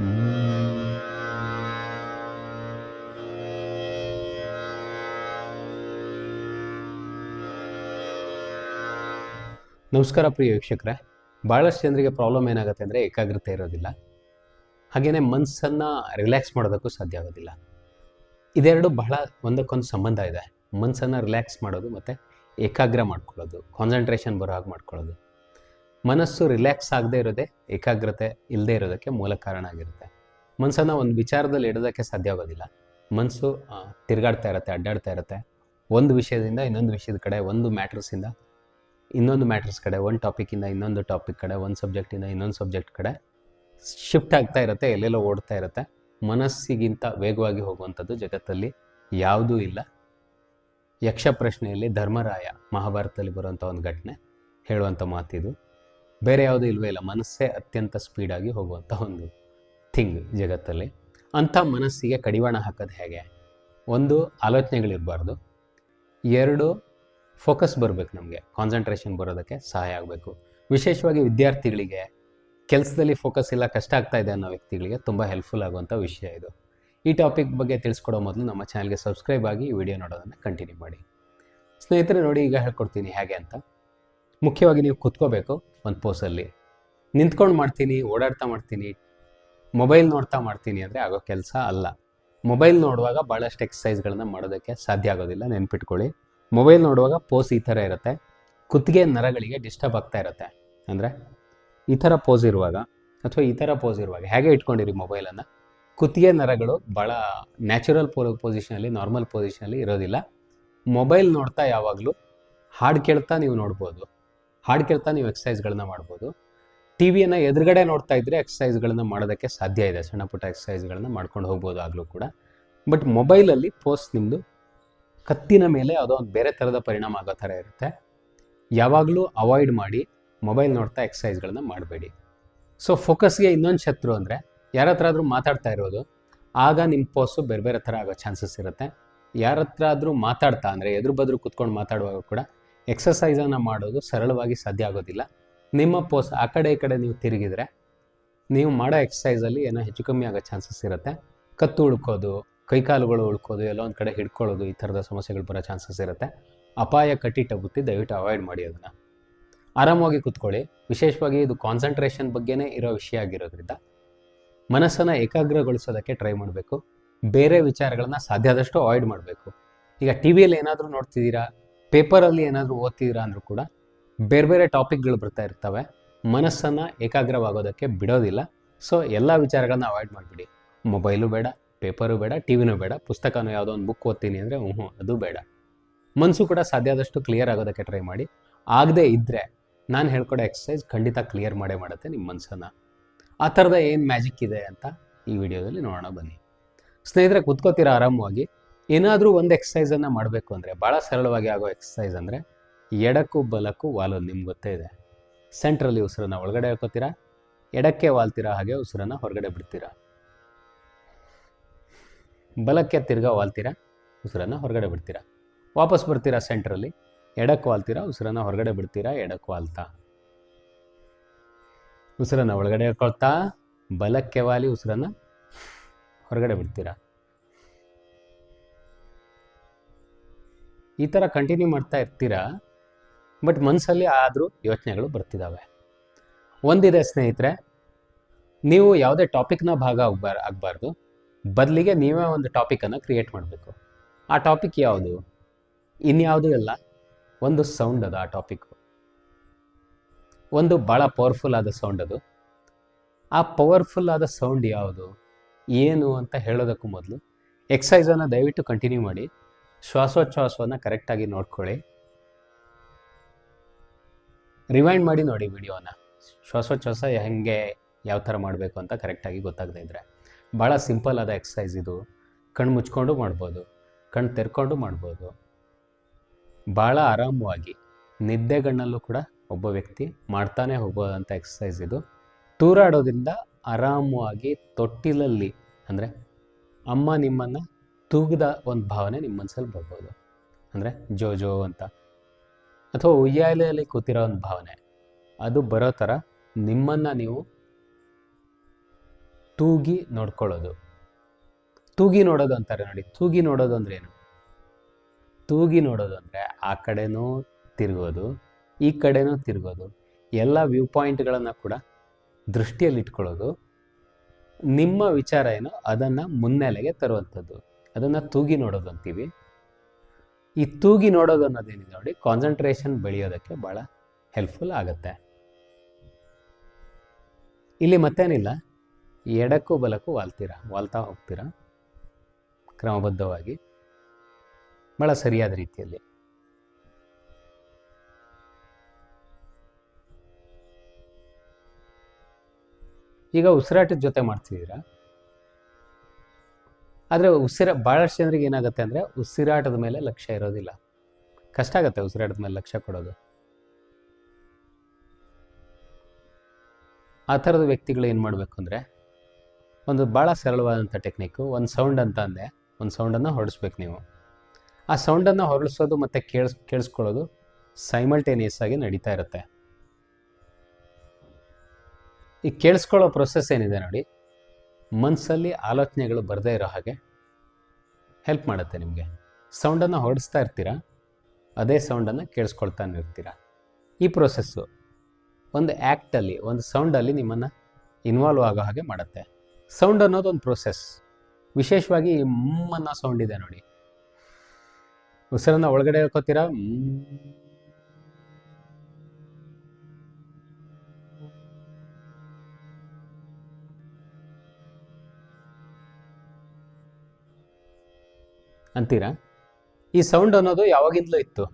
ನಮಸ್ಕಾರ ಪ್ರಿಯ ವೀಕ್ಷಕರೇ. ಭಾಳಷ್ಟು ಜನರಿಗೆ ಪ್ರಾಬ್ಲಮ್ ಏನಾಗುತ್ತೆ ಅಂದರೆ ಏಕಾಗ್ರತೆ ಇರೋದಿಲ್ಲ. ಹಾಗೆಯೇ ಮನಸ್ಸನ್ನು ರಿಲ್ಯಾಕ್ಸ್ ಮಾಡೋದಕ್ಕೂ ಸಾಧ್ಯ ಆಗೋದಿಲ್ಲ. ಇದೆರಡು ಬಹಳ ಒಂದಕ್ಕೊಂದು ಸಂಬಂಧ ಇದೆ. ಮನಸ್ಸನ್ನು ರಿಲ್ಯಾಕ್ಸ್ ಮಾಡೋದು ಮತ್ತು ಏಕಾಗ್ರ ಮಾಡ್ಕೊಳ್ಳೋದು ಕಾನ್ಸಂಟ್ರೇಷನ್ ಬರೋ ಹಾಗೆ ಮಾಡ್ಕೊಳ್ಳೋದು. ಮನಸ್ಸು ರಿಲ್ಯಾಕ್ಸ್ ಆಗದೆ ಇರೋದೇ, ಏಕಾಗ್ರತೆ ಇಲ್ಲದೆ ಇರೋದಕ್ಕೆ ಮೂಲ ಕಾರಣ ಆಗಿರುತ್ತೆ. ಮನಸ್ಸನ್ನು ಒಂದು ವಿಚಾರದಲ್ಲಿ ಇಡೋದಕ್ಕೆ ಸಾಧ್ಯ ಆಗೋದಿಲ್ಲ. ಮನಸ್ಸು ತಿರುಗಾಡ್ತಾ ಇರುತ್ತೆ, ಅಡ್ಡಾಡ್ತಾ ಇರುತ್ತೆ. ಒಂದು ವಿಷಯದಿಂದ ಇನ್ನೊಂದು ವಿಷಯದ ಕಡೆ, ಒಂದು ಮ್ಯಾಟ್ರಸಿಂದ ಇನ್ನೊಂದು ಮ್ಯಾಟ್ರಸ್ ಕಡೆ, ಒಂದು ಟಾಪಿಕಿಂದ ಇನ್ನೊಂದು ಟಾಪಿಕ್ ಕಡೆ, ಒಂದು ಸಬ್ಜೆಕ್ಟಿಂದ ಇನ್ನೊಂದು ಸಬ್ಜೆಕ್ಟ್ ಕಡೆ ಶಿಫ್ಟ್ ಆಗ್ತಾ ಇರುತ್ತೆ, ಎಲ್ಲೆಲ್ಲೋ ಓಡ್ತಾ ಇರುತ್ತೆ. ಮನಸ್ಸಿಗಿಂತ ವೇಗವಾಗಿ ಹೋಗುವಂಥದ್ದು ಜಗತ್ತಲ್ಲಿ ಯಾವುದೂ ಇಲ್ಲ. ಯಕ್ಷ ಪ್ರಶ್ನೆಯಲ್ಲಿ ಧರ್ಮರಾಯ ಮಹಾಭಾರತದಲ್ಲಿ ಬರುವಂಥ ಒಂದು ಘಟನೆ, ಹೇಳುವಂಥ ಮಾತಿದು. ಬೇರೆ ಯಾವುದೂ ಇಲ್ವೇ ಇಲ್ಲ. ಮನಸ್ಸೇ ಅತ್ಯಂತ ಸ್ಪೀಡಾಗಿ ಹೋಗುವಂಥ ಒಂದು ಥಿಂಗ್ ಜಗತ್ತಲ್ಲಿ. ಅಂಥ ಮನಸ್ಸಿಗೆ ಕಡಿವಾಣ ಹಾಕೋದು ಹೇಗೆ? ಒಂದು, ಆಲೋಚನೆಗಳಿರಬಾರ್ದು. ಎರಡು ಫೋಕಸ್ ಬರಬೇಕು ನಮಗೆ. ಕಾನ್ಸಂಟ್ರೇಷನ್ ಬರೋದಕ್ಕೆ ಸಹಾಯ ಆಗಬೇಕು. ವಿಶೇಷವಾಗಿ ವಿದ್ಯಾರ್ಥಿಗಳಿಗೆ ಕೆಲಸದಲ್ಲಿ ಫೋಕಸ್ ಇಲ್ಲ, ಕಷ್ಟ ಆಗ್ತಾ ಇದೆ ಅನ್ನೋ ವ್ಯಕ್ತಿಗಳಿಗೆ ತುಂಬ ಹೆಲ್ಪ್ಫುಲ್ ಆಗುವಂಥ ವಿಷಯ ಇದು. ಈ ಟಾಪಿಕ್ ಬಗ್ಗೆ ತಿಳಿಸ್ಕೊಡೋ ಮೊದಲು ನಮ್ಮ ಚಾನಲ್ಗೆ ಸಬ್ಸ್ಕ್ರೈಬ್ ಆಗಿ ವಿಡಿಯೋ ನೋಡೋದನ್ನು ಕಂಟಿನ್ಯೂ ಮಾಡಿ. ಸ್ನೇಹಿತರೆ, ನೋಡಿ ಈಗ ಹೇಳ್ಕೊಡ್ತೀನಿ ಹೇಗೆ ಅಂತ. ಮುಖ್ಯವಾಗಿ ನೀವು ಕುತ್ಕೋಬೇಕು ಒಂದು ಪೋಸಲ್ಲಿ. ನಿಂತ್ಕೊಂಡು ಮಾಡ್ತೀನಿ, ಓಡಾಡ್ತಾ ಮಾಡ್ತೀನಿ, ಮೊಬೈಲ್ ನೋಡ್ತಾ ಮಾಡ್ತೀನಿ ಅಂದರೆ ಆಗೋ ಕೆಲಸ ಅಲ್ಲ. ಮೊಬೈಲ್ ನೋಡುವಾಗ ಭಾಳಷ್ಟು ಎಕ್ಸಸೈಸ್ಗಳನ್ನ ಮಾಡೋದಕ್ಕೆ ಸಾಧ್ಯ ಆಗೋದಿಲ್ಲ, ನೆನ್ಪಿಟ್ಕೊಳ್ಳಿ. ಮೊಬೈಲ್ ನೋಡುವಾಗ ಪೋಸ್ ಈ ಥರ ಇರುತ್ತೆ. ಕುತ್ತಿಗೆ ನರಗಳಿಗೆ ಡಿಸ್ಟರ್ಬ್ ಆಗ್ತಾ ಇರುತ್ತೆ. ಅಂದರೆ ಈ ಥರ ಪೋಸ್ ಇರುವಾಗ ಅಥವಾ ಈ ಥರ ಪೋಸ್ ಇರುವಾಗ ಹೇಗೆ ಇಟ್ಕೊಂಡಿರಿ ಮೊಬೈಲನ್ನು? ಕುತ್ತಿಗೆ ನರಗಳು ಭಾಳ ನ್ಯಾಚುರಲ್ ಪೋ ಪೊಸಿಷನಲ್ಲಿ, ನಾರ್ಮಲ್ ಪೊಸಿಷನಲ್ಲಿ ಇರೋದಿಲ್ಲ. ಮೊಬೈಲ್ ನೋಡ್ತಾ ಯಾವಾಗಲೂ ಹಾಡು ಕೇಳ್ತಾ ನೀವು ನೋಡ್ಬೋದು. ಹಾಡು ಕೇಳ್ತಾ ನೀವು ಎಕ್ಸಸೈಸ್ಗಳನ್ನ ಮಾಡ್ಬೋದು. ಟಿ ವಿಯನ್ನು ಎದುರುಗಡೆ ನೋಡ್ತಾ ಇದ್ದರೆ ಎಕ್ಸಸೈಸ್ಗಳನ್ನ ಮಾಡೋದಕ್ಕೆ ಸಾಧ್ಯ ಇದೆ. ಸಣ್ಣ ಪುಟ್ಟ ಎಕ್ಸಸೈಸ್ಗಳನ್ನ ಮಾಡ್ಕೊಂಡು ಹೋಗ್ಬೋದು ಆಗಲೂ ಕೂಡ. ಬಟ್ ಮೊಬೈಲಲ್ಲಿ ಪೋಸ್ ನಿಮ್ಮದು ಕತ್ತಿನ ಮೇಲೆ ಯಾವುದೋ ಒಂದು ಬೇರೆ ಥರದ ಪರಿಣಾಮ ಆಗೋ ಥರ ಇರುತ್ತೆ. ಯಾವಾಗಲೂ ಅವಾಯ್ಡ್ ಮಾಡಿ ಮೊಬೈಲ್ ನೋಡ್ತಾ ಎಕ್ಸಸೈಸ್ಗಳನ್ನ ಮಾಡಬೇಡಿ. ಸೊ ಫೋಕಸ್ಗೆ ಇನ್ನೊಂದು ಶತ್ರು ಅಂದರೆ ಯಾರ ಹತ್ರ ಆದರೂ ಮಾತಾಡ್ತಾ ಇರೋದು, ಆಗ ನಿಮ್ಮ ಪೋಸು ಬೇರೆ ಬೇರೆ ಥರ ಆಗೋ ಚಾನ್ಸಸ್ ಇರುತ್ತೆ. ಯಾರ ಹತ್ರ ಆದರೂ ಮಾತಾಡ್ತಾ ಅಂದರೆ ಎದುರು ಬದ್ರು ಕೂತ್ಕೊಂಡು ಮಾತಾಡುವಾಗ ಕೂಡ ಎಕ್ಸಸೈಸನ್ನು ಮಾಡೋದು ಸರಳವಾಗಿ ಸಾಧ್ಯ ಆಗೋದಿಲ್ಲ. ನಿಮ್ಮ ಪೋಸ್ ಆ ಕಡೆ ಈ ಕಡೆ ನೀವು ತಿರುಗಿದರೆ, ನೀವು ಮಾಡೋ ಎಕ್ಸಸೈಸಲ್ಲಿ ಏನೋ ಹೆಚ್ಚು ಕಮ್ಮಿ ಆಗೋ ಚಾನ್ಸಸ್ ಇರುತ್ತೆ. ಕತ್ತು ಉಳ್ಕೋದು, ಕೈಕಾಲುಗಳು ಉಳ್ಕೋದು, ಎಲ್ಲೋ ಒಂದು ಕಡೆ ಹಿಡ್ಕೊಳ್ಳೋದು, ಈ ಥರದ ಸಮಸ್ಯೆಗಳು ಬರೋ ಚಾನ್ಸಸ್ ಇರುತ್ತೆ. ಅಪಾಯ ಕಟ್ಟಿಟ್ಟ ಬುತ್ತಿ ದಯವಿಟ್ಟು ಅವಾಯ್ಡ್ ಮಾಡಿ ಅದನ್ನು. ಆರಾಮವಾಗಿ ಕೂತ್ಕೊಳ್ಳಿ. ವಿಶೇಷವಾಗಿ ಇದು ಕಾನ್ಸಂಟ್ರೇಷನ್ ಬಗ್ಗೆನೇ ಇರೋ ವಿಷಯ ಆಗಿರೋದ್ರಿಂದ ಮನಸ್ಸನ್ನು ಏಕಾಗ್ರಗೊಳಿಸೋದಕ್ಕೆ ಟ್ರೈ ಮಾಡಬೇಕು. ಬೇರೆ ವಿಚಾರಗಳನ್ನ ಸಾಧ್ಯ ಆದಷ್ಟು ಅವಾಯ್ಡ್ ಮಾಡಬೇಕು. ಈಗ ಟಿ ವಿಯಲ್ಲಿ ಏನಾದರೂ ನೋಡ್ತಿದ್ದೀರಾ? ಪೇಪರಲ್ಲಿ ಏನಾದರೂ ಓದ್ತಿದ್ದೀರಾ ಅಂದರೂ ಕೂಡ ಬೇರೆ ಬೇರೆ ಟಾಪಿಕ್ಗಳು ಬರ್ತಾ ಇರ್ತವೆ. ಮನಸ್ಸನ್ನು ಏಕಾಗ್ರವಾಗೋದಕ್ಕೆ ಬಿಡೋದಿಲ್ಲ. ಸೊ ಎಲ್ಲ ವಿಚಾರಗಳನ್ನ ಅವಾಯ್ಡ್ ಮಾಡಿಬಿಡಿ. ಮೊಬೈಲು ಬೇಡ ಪೇಪರು ಬೇಡ ಟಿವಿನೂ ಬೇಡ, ಪುಸ್ತಕನೂ ಯಾವುದೋ ಒಂದು ಬುಕ್ ಓದ್ತೀನಿ ಅಂದರೆ ಹ್ಞೂ ಅದು ಬೇಡ. ಮನಸ್ಸು ಕೂಡ ಸಾಧ್ಯ ಆದಷ್ಟು ಕ್ಲಿಯರ್ ಆಗೋದಕ್ಕೆ ಟ್ರೈ ಮಾಡಿ. ಆಗದೇ ಇದ್ದರೆ ನಾನು ಹೇಳ್ಕೊಡೋ ಎಕ್ಸಸೈಸ್ ಖಂಡಿತ ಕ್ಲಿಯರ್ ಮಾಡೇ ಮಾಡುತ್ತೆ ನಿಮ್ಮ ಮನಸ್ಸನ್ನು ಆ ಥರದ ಏನು ಮ್ಯಾಜಿಕ್ ಇದೆ ಅಂತ ಈ ವಿಡಿಯೋದಲ್ಲಿ ನೋಡೋಣ ಬನ್ನಿ. ಸ್ನೇಹಿತರೆ, ಕುತ್ಕೋತೀರಾ ಆರಾಮವಾಗಿ? ಏನಾದರೂ ಒಂದು ಎಕ್ಸಸೈಸನ್ನು ಮಾಡಬೇಕು ಅಂದರೆ ಭಾಳ ಸರಳವಾಗಿ ಆಗೋ ಎಕ್ಸಸೈಸ್ ಅಂದರೆ, ಎಡಕ್ಕೂ ಬಲಕ್ಕೂ ವಾಲು ನಿಮ್ಗೆ ಗೊತ್ತೇ ಇದೆ. ಸೆಂಟ್ರಲ್ಲಿ ಉಸಿರನ್ನು ಒಳಗಡೆ ಹಾಕೋತೀರಾ, ಎಡಕ್ಕೆ ವಾಲ್ತೀರಾ ಹಾಗೆ ಉಸಿರನ್ನು ಹೊರಗಡೆ ಬಿಡ್ತೀರಾ? ಬಲಕ್ಕೆ ತಿರ್ಗಾ ವಾಲ್ತೀರಾ, ಉಸಿರನ್ನು ಹೊರಗಡೆ ಬಿಡ್ತೀರಾ? ವಾಪಸ್ ಬರ್ತೀರಾ ಸೆಂಟ್ರಲ್ಲಿ ಎಡಕ್ಕೆ ವಾಲ್ತೀರಾ, ಉಸಿರನ್ನು ಹೊರಗಡೆ ಬಿಡ್ತೀರಾ, ಎಡಕ್ಕೆ ವಾಲ್ತಾ? ಉಸಿರನ್ನು ಒಳಗಡೆ ಹಾಕೊಳ್ತಾ, ಬಲಕ್ಕೆ ವಾಲಿ ಉಸಿರನ್ನು ಹೊರಗಡೆ ಬಿಡ್ತೀರಾ? ಈ ಥರ ಕಂಟಿನ್ಯೂ ಮಾಡ್ತಾ ಇರ್ತೀರಾ? ಬಟ್ ಮನಸ್ಸಲ್ಲಿ ಆದರೂ ಯೋಚನೆಗಳು ಬರ್ತಿದ್ದಾವೆ ಒಂದಿದೆ ಸ್ನೇಹಿತರೆ, ನೀವು ಯಾವುದೇ ಟಾಪಿಕ್ನ ಭಾಗ ಆಗಬಾರ, ಆಗಬಾರ್ದು. ಬದಲಿಗೆ ನೀವೇ ಒಂದು ಟಾಪಿಕನ್ನು ಕ್ರಿಯೇಟ್ ಮಾಡಬೇಕು. ಆ ಟಾಪಿಕ್ ಯಾವುದು? ಇನ್ಯಾವುದು ಇಲ್ಲ. ಒಂದು ಸೌಂಡ್ ಅದು ಆ ಟಾಪಿಕ್ಕು ಒಂದು ಭಾಳ ಪವರ್ಫುಲ್ ಆದ ಸೌಂಡ್ ಅದು. ಆ ಪವರ್ಫುಲ್ ಆದ ಸೌಂಡ್ ಯಾವುದು? ಏನು ಅಂತ ಹೇಳೋದಕ್ಕೂ ಮೊದಲು ಎಕ್ಸಸೈಸನ್ನು ದಯವಿಟ್ಟು ಕಂಟಿನ್ಯೂ ಮಾಡಿ. ಶ್ವಾಸೋಚ್ಛ್ವಾಸವನ್ನು ಕರೆಕ್ಟಾಗಿ ನೋಡ್ಕೊಳ್ಳಿ. ರಿವೈಂಡ್ ಮಾಡಿ ನೋಡಿ ವಿಡಿಯೋನ. ಶ್ವಾಸೋಚ್ಛ್ವಾಸ ಹೆಂಗೆ, ಯಾವ ಥರ ಮಾಡಬೇಕು ಅಂತ ಕರೆಕ್ಟಾಗಿ ಗೊತ್ತಾಗದೇ ಇದ್ದರೆ ಭಾಳ ಸಿಂಪಲ್ ಆದ ಎಕ್ಸಸೈಸ್ ಇದು. ಕಣ್ಣು ಮುಚ್ಕೊಂಡು ಮಾಡ್ಬೋದು. ಕಣ್ಣು ತೆರ್ಕೊಂಡು ಮಾಡ್ಬೋದು. ಭಾಳ ಆರಾಮವಾಗಿ ನಿದ್ದೆಗಣ್ಣಲ್ಲೂ ಕೂಡ ಒಬ್ಬ ವ್ಯಕ್ತಿ ಮಾಡ್ತಾನೆ ಹೋಗ್ಬೋದಂಥ ಎಕ್ಸಸೈಸ್ ಇದು. ತೂರಾಡೋದ್ರಿಂದ ಆರಾಮವಾಗಿ ತೊಟ್ಟಿಲಲ್ಲಿ ಅಂದರೆ ಅಮ್ಮ ನಿಮ್ಮನ್ನು ತೂಗದ ಒಂದು ಭಾವನೆ ನಿಮ್ಮ ಮನಸ್ಸಲ್ಲಿ ಬರ್ಬೋದು. ಅಂದರೆ ಜೋ ಜೋ ಅಂತ. ಅಥವಾ ಉಯ್ಯಾಲೆಯಲ್ಲಿ ಕೂತಿರೋ ಒಂದು ಭಾವನೆ. ಅದು ಬರೋ ಥರ ನಿಮ್ಮನ್ನು ನೀವು ತೂಗಿ ನೋಡ್ಕೊಳ್ಳೋದು. ತೂಗಿ ನೋಡೋದು ಅಂತಾರೆ ನೋಡಿ. ತೂಗಿ ನೋಡೋದು ಅಂದ್ರೆ ಏನು? ತೂಗಿ ನೋಡೋದು ಅಂದರೆ ಆ ಕಡೆನೂ ತಿರುಗೋದು, ಈ ಕಡೆನೂ ತಿರುಗೋದು. ಎಲ್ಲ ವ್ಯೂ ಪಾಯಿಂಟ್ಗಳನ್ನು ಕೂಡ ದೃಷ್ಟಿಯಲ್ಲಿ ಇಟ್ಕೊಳ್ಳೋದು ನಿಮ್ಮ ವಿಚಾರ ಏನೋ? ಅದನ್ನು ಮುನ್ನೆಲೆಗೆ ತರುವಂಥದ್ದು. ಅದನ್ನು ತೂಗಿ ನೋಡೋದು ಅಂತೀವಿ. ಈ ತೂಗಿ ನೋಡೋದು ಅನ್ನೋದೇನಿದೆ ನೋಡಿ ಕಾನ್ಸಂಟ್ರೇಷನ್ ಬೆಳೆಯೋದಕ್ಕೆ ಭಾಳ ಹೆಲ್ಪ್ಫುಲ್ ಆಗುತ್ತೆ. ಇಲ್ಲಿ ಮತ್ತೇನಿಲ್ಲ ಎಡಕ್ಕೂ ಬಲಕ್ಕೂ ವಾಲ್ತೀರಾ, ವಾಲ್ತಾ ಹೋಗ್ತೀರಾ? ಕ್ರಮಬದ್ಧವಾಗಿ. ಭಾಳ ಸರಿಯಾದ ರೀತಿಯಲ್ಲಿ. ಈಗ ಉಸಿರಾಟದ ಜೊತೆ ಮಾಡ್ತಿದ್ದೀರಾ? ಆದರೆ ಉಸಿರ ಭಾಳಷ್ಟು ಜನರಿಗೆ ಏನಾಗುತ್ತೆ ಅಂದರೆ ಉಸಿರಾಟದ ಮೇಲೆ ಲಕ್ಷ್ಯ ಇರೋದಿಲ್ಲ. ಕಷ್ಟ ಆಗುತ್ತೆ ಉಸಿರಾಟದ ಮೇಲೆ ಲಕ್ಷ್ಯ ಕೊಡೋದು. ಆ ಥರದ ವ್ಯಕ್ತಿಗಳು ಏನು ಮಾಡಬೇಕು ಅಂದರೆ ಒಂದು ಭಾಳ ಸರಳವಾದಂಥ ಟೆಕ್ನಿಕ್ಕು ಒಂದು ಸೌಂಡ್ ಅಂತ ಅಂದೆ, ಒಂದು ಸೌಂಡನ್ನು ಹೊರಡಿಸ್ಬೇಕು ನೀವು. ಆ ಸೌಂಡನ್ನು ಹೊರಡಿಸೋದು ಮತ್ತು ಕೇಳಿಸ್, ಕೇಳಿಸ್ಕೊಳ್ಳೋದು ಸೈಮಲ್ಟೇನಿಯಸ್ ಆಗಿ ನಡೀತಾ ಇರುತ್ತೆ. ಈ ಕೇಳಿಸ್ಕೊಳ್ಳೋ ಪ್ರೊಸೆಸ್ ಏನಿದೆ ನೋಡಿ. ಮನಸ್ಸಲ್ಲಿ ಆಲೋಚನೆಗಳು ಬರದೇ ಇರೋ ಹಾಗೆ ಹೆಲ್ಪ್ ಮಾಡುತ್ತೆ ನಿಮಗೆ. ಸೌಂಡನ್ನು ಹೊರಡಿಸ್ತಾ ಇರ್ತೀರಾ? ಅದೇ ಸೌಂಡನ್ನು ಕೇಳಿಸ್ಕೊಳ್ತಾನೆ ಇರ್ತೀರಾ? ಈ ಪ್ರೊಸೆಸ್ಸು ಒಂದು ಆ್ಯಕ್ಟಲ್ಲಿ ಒಂದು ಸೌಂಡಲ್ಲಿ ನಿಮ್ಮನ್ನು ಇನ್ವಾಲ್ವ್ ಆಗೋ ಹಾಗೆ ಮಾಡುತ್ತೆ. ಸೌಂಡ್ ಅನ್ನೋದು ಒಂದು ಪ್ರೊಸೆಸ್ ವಿಶೇಷವಾಗಿ ಈ ಮ್ ಅನ್ನೋ ಸೌಂಡ್ ಇದೆ ನೋಡಿ. ಉಸಿರನ್ನ ಒಳಗಡೆ ಹೇಳ್ಕೊತೀರಾ ಅಂತೀರಾ? ಈ ಸೌಂಡ್ ಅನ್ನೋದು ಯಾವಾಗಿಂದಲೂ ಇತ್ತು.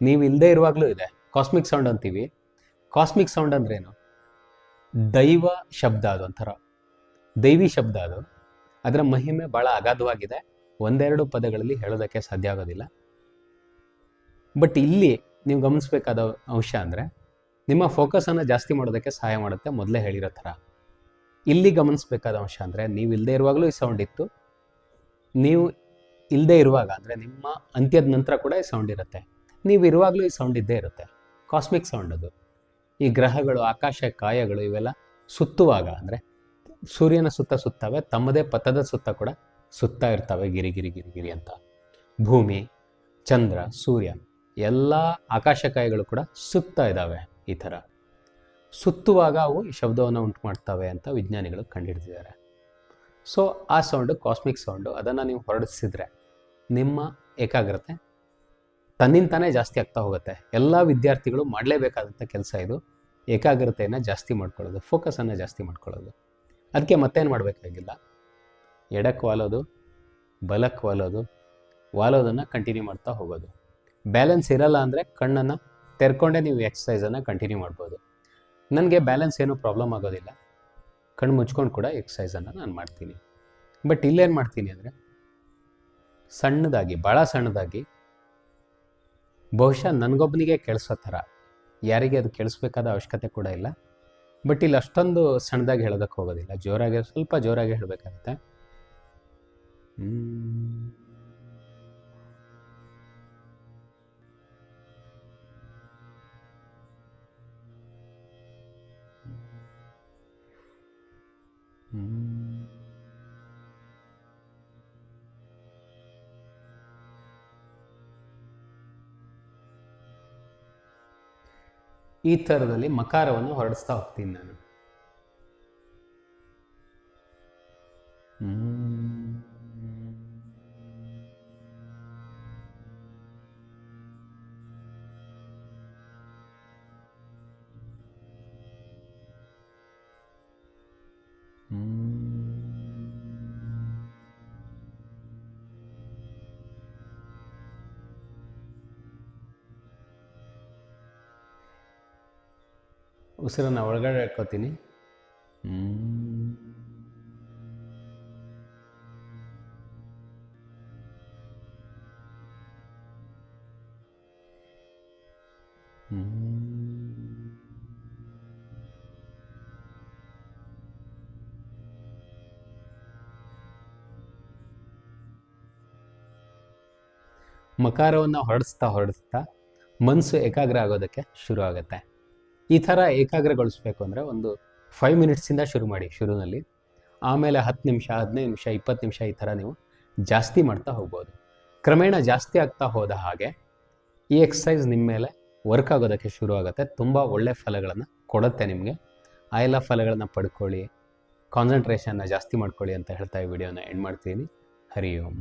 ನೀವು ಇಲ್ಲದೆ ಇರುವಾಗಲೂ ಇದೆ. ಕಾಸ್ಮಿಕ್ ಸೌಂಡ್ ಅಂತೀವಿ. ಕಾಸ್ಮಿಕ್ ಸೌಂಡ್ ಅಂದ್ರೇನು? ದೈವ ಶಬ್ದ ಅದು ಒಂಥರ. ದೈವಿ ಶಬ್ದ ಅದು. ಅದರ ಮಹಿಮೆ ಭಾಳ ಅಗಾಧವಾಗಿದೆ. ಒಂದೆರಡು ಪದಗಳಲ್ಲಿ ಹೇಳೋದಕ್ಕೆ ಸಾಧ್ಯ ಆಗೋದಿಲ್ಲ. ಬಟ್ ಇಲ್ಲಿ ನೀವು ಗಮನಿಸಬೇಕಾದ ಅಂಶ ಅಂದರೆ, ನಿಮ್ಮ ಫೋಕಸನ್ನು ಜಾಸ್ತಿ ಮಾಡೋದಕ್ಕೆ ಸಹಾಯ ಮಾಡುತ್ತೆ ಮೊದಲೇ ಹೇಳಿರೋ ಥರ. ಇಲ್ಲಿ ಗಮನಿಸಬೇಕಾದ ಅಂಶ ಅಂದರೆ, ನೀವು ಇಲ್ಲದೆ ಇರುವಾಗಲೂ ಈ ಸೌಂಡ್ ಇತ್ತು. ನೀವು ಇಲ್ಲದೆ ಇರುವಾಗ, ಅಂದರೆ ನಿಮ್ಮ ಅಂತ್ಯದ ನಂತರ ಕೂಡ ಈ ಸೌಂಡ್ ಇರುತ್ತೆ. ನೀವು ಇರುವಾಗಲೂ ಈ ಸೌಂಡ್ ಇದ್ದೇ ಇರುತ್ತೆ. ಕಾಸ್ಮಿಕ್ ಸೌಂಡ್ ಅದು. ಈ ಗ್ರಹಗಳು, ಆಕಾಶ, ಕಾಯಗಳು ಇವೆಲ್ಲ ಸುತ್ತುವಾಗ, ಅಂದರೆ ಸೂರ್ಯನ ಸುತ್ತ ಸುತ್ತವೆ, ತಮ್ಮದೇ ಪಥದ ಸುತ್ತ ಕೂಡ ಸುತ್ತಾ ಇರ್ತವೆ, ಗಿರಿ ಗಿರಿ ಗಿರಿ ಅಂತ. ಭೂಮಿ, ಚಂದ್ರ, ಸೂರ್ಯ, ಎಲ್ಲ ಆಕಾಶಕಾಯಿಗಳು ಕೂಡ ಸುತ್ತಾ ಇದ್ದಾವೆ ಈ ಥರ. ಸುತ್ತುವಾಗ ಅವು ಈ ಶಬ್ದವನ್ನು ಉಂಟು ಮಾಡ್ತವೆ ಅಂತ ವಿಜ್ಞಾನಿಗಳು ಕಂಡುಹಿಡಿದಿದ್ದಾರೆ. ಸೊ ಆ ಸೌಂಡು ಕಾಸ್ಮಿಕ್ ಸೌಂಡು ಅದನ್ನು ನೀವು ಹೊರಡಿಸಿದ್ರೆ ನಿಮ್ಮ ಏಕಾಗ್ರತೆ ತನ್ನಿಂತಾನೇ ಜಾಸ್ತಿ ಆಗ್ತಾ ಹೋಗುತ್ತೆ. ಎಲ್ಲ ವಿದ್ಯಾರ್ಥಿಗಳು ಮಾಡಲೇಬೇಕಾದಂಥ ಕೆಲಸ ಇದು. ಏಕಾಗ್ರತೆಯನ್ನು ಜಾಸ್ತಿ ಮಾಡ್ಕೊಳ್ಳೋದು ಫೋಕಸನ್ನು ಜಾಸ್ತಿ ಮಾಡ್ಕೊಳ್ಳೋದು. ಅದಕ್ಕೆ ಮತ್ತೇನು ಮಾಡಬೇಕಾಗಿಲ್ಲ. ಎಡಕ್ಕೆ ವಾಲೋದು ಬಲಕ್ಕೆ ವಾಲೋದು, ವಾಲೋದನ್ನು ಕಂಟಿನ್ಯೂ ಮಾಡ್ತಾ ಹೋಗೋದು. ಬ್ಯಾಲೆನ್ಸ್ ಇರಲ್ಲ ಅಂದರೆ ಕಣ್ಣನ್ನು ತೆರ್ಕೊಂಡೇ ನೀವು ಎಕ್ಸಸೈಸನ್ನು ಕಂಟಿನ್ಯೂ ಮಾಡ್ಬೋದು. ನನಗೆ ಬ್ಯಾಲೆನ್ಸ್ ಏನೂ ಪ್ರಾಬ್ಲಮ್ ಆಗೋದಿಲ್ಲ. ಕಣ್ಣು ಮುಚ್ಕೊಂಡು ಕೂಡ ಎಕ್ಸಸೈಸನ್ನು ನಾನು ಮಾಡ್ತೀನಿ. ಬಟ್ ಇಲ್ಲೇನು ಮಾಡ್ತೀನಿ ಅಂದರೆ ಸಣ್ಣದಾಗಿ ಭಾಳ ಸಣ್ಣದಾಗಿ, ಬಹುಶಃ ನನಗೊಬ್ಬನಿಗೆ ಕೇಳಿಸೋ ಥರ. ಯಾರಿಗೆ ಅದು ಕೇಳಿಸ್ಬೇಕಾದ ಅವಶ್ಯಕತೆ ಕೂಡ ಇಲ್ಲ. ಬಟ್ ಇಲ್ಲಿ ಅಷ್ಟೊಂದು ಸಣ್ಣದಾಗಿ ಹೇಳೋದಕ್ಕೆ ಹೋಗೋದಿಲ್ಲ. ಜೋರಾಗಿ, ಸ್ವಲ್ಪ ಜೋರಾಗಿ ಹೇಳಬೇಕಾಗುತ್ತೆ. ಈ ಥರದಲ್ಲಿ ಮಕಾರವನ್ನು ಹೊರಡಿಸ್ತಾ ಹೋಗ್ತೀನಿ ನಾನು. ಉಸಿರನ್ನು ಒಳಗಡೆ ಹಾಕೋತೀನಿ ಮಕಾರವನ್ನು ಹೊರಡಿಸ್ತಾ ಹೊರಡಿಸ್ತಾ ಮನಸ್ಸು ಏಕಾಗ್ರ ಆಗೋದಕ್ಕೆ ಶುರು ಆಗುತ್ತೆ ಈ ಥರ ಏಕಾಗ್ರಗೊಳಿಸ್ಬೇಕು ಅಂದರೆ ಒಂದು ಫೈವ್ ಮಿನಿಟ್ಸಿಂದ ಶುರು ಮಾಡಿ ಶುರುನಲ್ಲಿ. ಆಮೇಲೆ ಹತ್ತು ನಿಮಿಷ, ಹದಿನೈದು ನಿಮಿಷ, ಇಪ್ಪತ್ತು ನಿಮಿಷ ಈ ಥರ ನೀವು ಜಾಸ್ತಿ ಮಾಡ್ತಾ ಹೋಗ್ಬೋದು. ಕ್ರಮೇಣ ಜಾಸ್ತಿ ಆಗ್ತಾ ಹೋದ ಹಾಗೆ ಈ ಎಕ್ಸಸೈಸ್ ನಿಮ್ಮ ಮೇಲೆ ವರ್ಕ್ ಆಗೋದಕ್ಕೆ ಶುರು ಆಗುತ್ತೆ. ತುಂಬ ಒಳ್ಳೆ ಫಲಗಳನ್ನು ಕೊಡುತ್ತೆ ನಿಮಗೆ. ಆ ಎಲ್ಲ ಫಲಗಳನ್ನು ಪಡ್ಕೊಳ್ಳಿ. ಕಾನ್ಸಂಟ್ರೇಷನ್ನ ಜಾಸ್ತಿ ಮಾಡ್ಕೊಳ್ಳಿ ಅಂತ ಹೇಳ್ತಾ ಈ ವಿಡಿಯೋನ ಎಂಡ್ ಮಾಡ್ತೀನಿ. ಹರಿ ಓಂ.